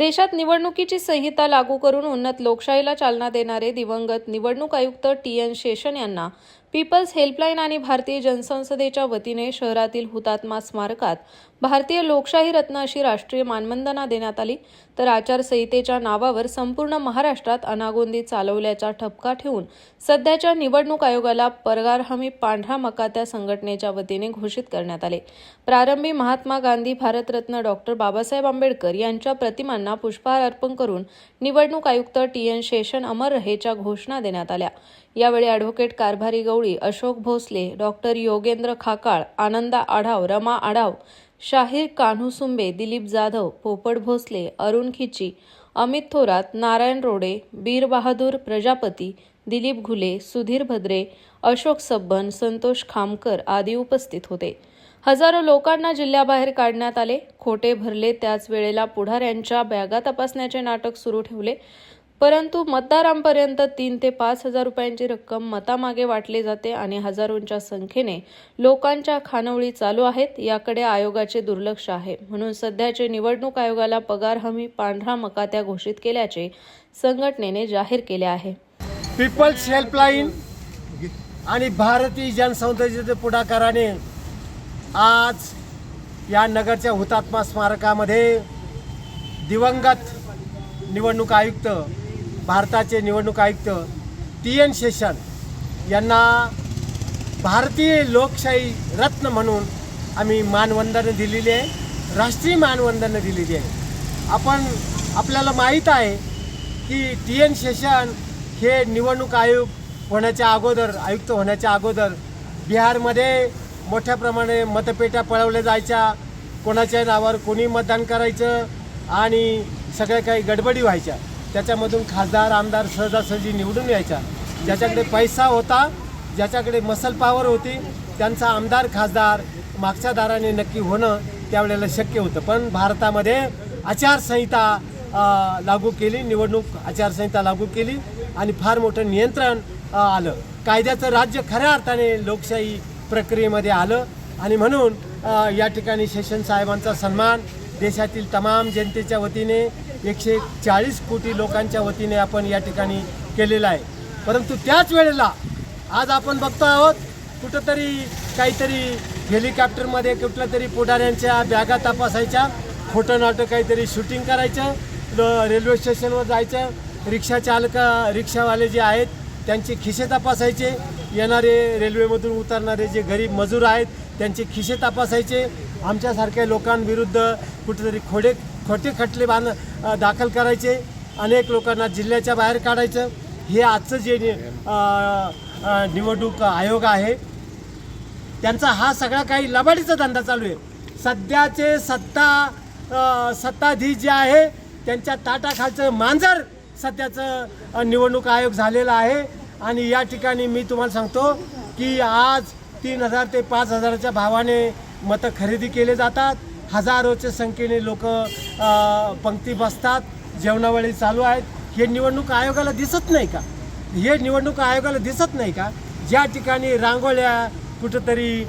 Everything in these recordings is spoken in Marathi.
देशात निवडणुकीची संहिता लागू करून उन्नत लोकशाहीला चालना देणारे दिवंगत निवडणूक आयुक्त टी एन शेषन यांना पीपल्स हेल्पलाईन आणि भारतीय जनसंसदेच्या वतीने शहरातील हुतात्मा स्मारकात भारतीय लोकशाही रत्न अशी राष्ट्रीय मानवंदना देण्यात आली. तर आचारसंहितेच्या नावावर संपूर्ण महाराष्ट्रात अनागोंदी चालवल्याचा ठपका ठेवून सध्याच्या निवडणूक आयोगाला परगार हमी पांढरा मका त्या संघटनेच्या वतीने घोषित करण्यात आले. प्रारंभी महात्मा गांधी भारतरत्न डॉक्टर बाबासाहेब आंबेडकर यांच्या प्रतिमांना पुष्पहार अर्पण करून निवडणूक आयुक्त टी एन शेषन अमर रहेच्या घोषणा देण्यात आल्या. यावेळी ॲडव्होकेट कारभारी गवळी अशोक भोसले डॉक्टर योगेंद्र खाकाळ आनंदा आढाव रमा आढाव शाहीर कान्हूसुंबे दिलीप जाधव पोपट भोसले अरुण खिची अमित थोरात नारायण रोडे बीर बहादूर प्रजापती दिलीप घुले सुधीर भद्रे अशोक सब्बन संतोष खामकर आदी उपस्थित होते. हजारो लोकांना जिल्ह्याबाहेर काढण्यात आले. खोटे भरले त्याच वेळेला पुढाऱ्यांच्या बॅगा तपासण्याचे नाटक सुरू ठेवले. परंतु मतदारांपर्यंत तीन ते पाच हजार रुपयांची रक्कम मतामागे वाटली जाते आणि हजारोंच्या संख्येने लोकांच्या खानवळी चालू आहेत. याकडे आयोगाचे दुर्लक्ष आहे. म्हणून सध्याचे निवडणूक आयोगाला पगार हमी पांढरा मकात्या घोषित केल्याचे संघटनेने जाहीर केले आहे. पीपल्स हेल्पलाईन आणि भारतीय जनसंस्थेच्या पुढाकाराने आज या नगरच्या हुतात्मा स्मारकामध्ये दिवंगत निवडणूक आयुक्त भारताचे निवडणूक आयुक्त टी एन शेषन यांना भारतीय लोकशाही रत्न म्हणून आम्ही मानवंदनं दिलेली आहे राष्ट्रीय मानवंदनं दिलेली आहे. आपण आपल्याला माहीत आहे की टी एन शेषन हे निवडणूक आयोग होण्याच्या अगोदर आयुक्त होण्याच्या अगोदर बिहारमध्ये मोठ्या प्रमाणे मतपेट्या पळवल्या जायच्या कोणाच्या नावावर कोणी मतदान करायचं आणि सगळ्या काही गडबडी व्हायच्या. त्याच्यामधून खासदार आमदार सहजासहजी निवडून यायच्या. ज्याच्याकडे पैसा होता ज्याच्याकडे मसल पॉवर होती त्यांचा आमदार खासदार मागच्या दाराने नक्की होणं त्यावेळेला शक्य होतं. पण भारतामध्ये आचारसंहिता लागू केली निवडणूक आचारसंहिता लागू केली आणि फार मोठं नियंत्रण आलं. कायद्याचं राज्य खऱ्या अर्थाने लोकशाही प्रक्रियेमध्ये आलं आणि म्हणून या ठिकाणी शेषन साहेबांचा सन्मान देशातील तमाम जनतेच्या वतीने एकशे चाळीस कोटी लोकांच्या वतीने आपण या ठिकाणी केलेलं आहे. परंतु त्याच वेळेला आज आपण बघतो आहोत कुठंतरी काहीतरी हेलिकॉप्टरमध्ये कुठल्या तरी पुढाऱ्यांच्या बॅगा तपासायच्या खोटं नाटं काहीतरी शूटिंग करायचं रेल्वे स्टेशनवर जायचं रिक्षा चालक रिक्षावाले जे आहेत त्यांचे खिसे तपासायचे येणारे रेल्वेमधून उतरणारे जे गरीब मजूर आहेत त्यांचे खिसे तपासायचे आमच्यासारख्या लोकांविरुद्ध कुठेतरी खोडे खोटे खटले बांध दाखल करायचे अनेक लोकांना जिल्ह्याच्या बाहेर काढायचं. हे आजचं जे नि- निवडणूक आयोग आहे त्यांचा हा सगळा काही लबाडीचा धंदा चालू आहे. सध्याचे सत्ता सत्ताधीश जे आहे त्यांच्या ताटाखालचं मांजर सध्याचं निवडणूक आयोग झालेला आहे. आणि या ठिकाणी मी तुम्हाला सांगतो की आज तीन हजार ते पाच हजाराच्या भावाने मतं खरेदी केले जातात. हजारोच्या संख्येने लोक पंक्ती बसतात जेवणावळी चालू आहेत. हे निवडणूक आयोगाला दिसत नाही का? हे निवडणूक आयोगाला दिसत नाही का? ज्या ठिकाणी रांगोळ्या कुठंतरी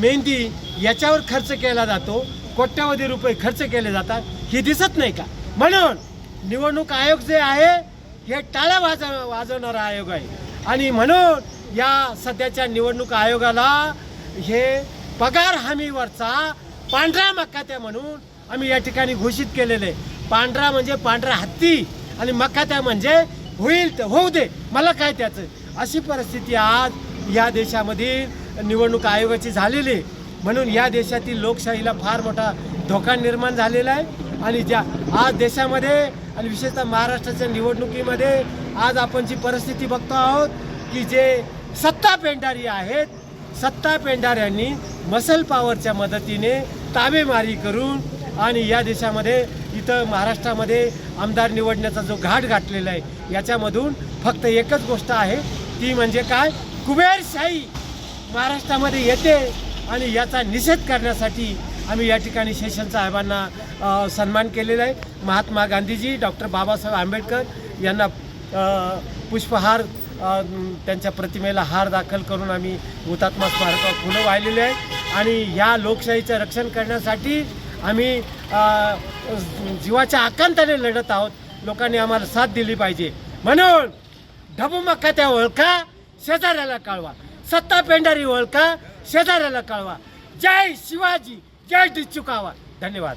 मेहंदी याच्यावर खर्च केला जातो कोट्यावधी रुपये खर्च केले जातात हे दिसत नाही का? म्हणून निवडणूक आयोग जे आहे हे टाळ्या वाजव वाजवणारा आयोग आहे. आणि म्हणून या सध्याच्या निवडणूक आयोगाला हे पगार हमीवरचा पांढरा मक्कात्या म्हणून आम्ही या ठिकाणी घोषित केलेले. पांढरा म्हणजे पांढरा हत्ती आणि मक्कात्या म्हणजे होईल तर होऊ दे. मला काय त्याचं? अशी परिस्थिती आज या देशामध्ये निवडणूक आयोगाची झालेली आहे. म्हणून या देशातील लोकशाहीला फार मोठा धोका निर्माण झालेला आहे. आणि ज्या आज देशामध्ये आणि विशेषतः महाराष्ट्राच्या निवडणुकीमध्ये आज आपण जी परिस्थिती बघतो आहोत की जे सत्ता पेंढारी आहेत सत्ता पेंढाऱ्यांनी मसल पॉवरच्या मदतीने ताबेमारी करून आणि या देशामध्ये इथं महाराष्ट्रामध्ये आमदार निवडण्याचा जो घाट गाठलेला आहे याच्यामधून फक्त एकच गोष्ट आहे ती म्हणजे काय? कुबेरशाही महाराष्ट्रामध्ये येते आणि याचा निषेध करण्यासाठी आम्ही या ठिकाणी शेषन साहेबांना सन्मान केलेला आहे. महात्मा गांधीजी डॉक्टर बाबासाहेब आंबेडकर यांना पुष्पहार त्यांच्या प्रतिमेला हार दाखल करून आम्ही हुतात्मा स्मारकावर फुलं वाहिलेले आहे. आणि ह्या लोकशाहीचं रक्षण करण्यासाठी आम्ही जीवाच्या आकांताने लढत आहोत. लोकांनी आम्हाला साथ दिली पाहिजे. म्हणून ढबुमक्का त्या ओळखा शेजाऱ्याला कळवा सत्ता पेंढारी ओळखा शेजाऱ्याला कळवा जय शिवाजी जय चुकावा. धन्यवाद.